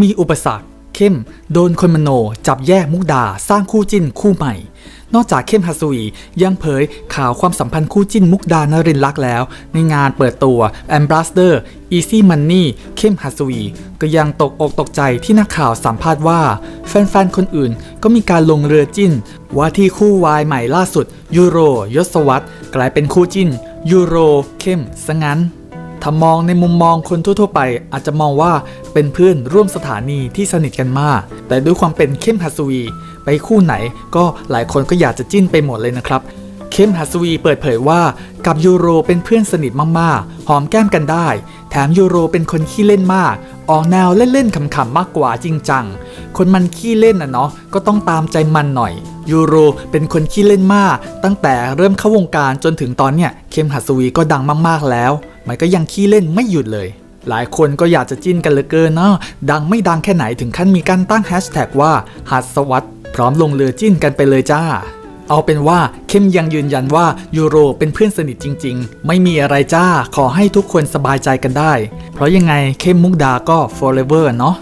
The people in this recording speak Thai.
มีอุปสรรค เข้ม โดนคนมโน จับแยกมุกดา สร้างคู่จิ้นคู่ใหม่ นอกจากเข้มฮัสวียังเผยข่าวความสัมพันธ์คู่จิ้นมุกดานรินลักษ์แล้ว ในงานเปิดตัว Ambassador Easy Money เข้มฮัสวีก็ยังตกอกตกใจที่นักข่าวสัมภาษณ์ว่า แฟนๆ คนอื่นก็มีการลงเรือจิ้น ว่าที่คู่วายใหม่ล่าสุด ยูโรยศวรรษกลายเป็นคู่จิ้น ยูโรเข้มซะงั้น ถ้ามองในมุมมองคนทั่วๆไป อาจจะมองว่าเป็นเพื่อนร่วมสถานีที่สนิทกันมาก แต่ด้วยความเป็นเข้มหัสวี ไปคู่ไหนก็หลายคนก็อยากจะจิ้นไปหมดเลยนะครับเข้มหัสวีเปิดเผยว่ากับยูโรเป็นเพื่อนสนิทมากๆ หอมแก้มกันได้ แถมยูโรเป็นคนขี้เล่นมาก ออกแนวเล่นๆขำๆมากกว่าจริงจัง คนมันขี้เล่นนะเนาะก็ต้องตามใจมันหน่อยยูโรเป็นคนขี้เล่นมาก ตั้งแต่เริ่มเข้าวงการจนถึงตอนเนี้ยเข้มหัสวีก็ดังมากๆแล้ว มันก็ยังขี้เล่นไม่หยุดเลย หลายคนก็อยากจะจิ้นกันเหลือเกินเนาะดังไม่ดังแค่ไหนถึงขั้นมีการตั้งแฮชแท็กว่าหัสวัตพร้อมลงเรือจิ้นกันไปเลยจ้า เอาเป็นว่าเข้มยังยืนยันว่ายูโรเป็นเพื่อนสนิทจริง ๆ ไม่มีอะไรจ้าขอให้ทุกคนสบายใจกันได้ เพราะยังไงเข้มมุกดาก็ forever เนาะ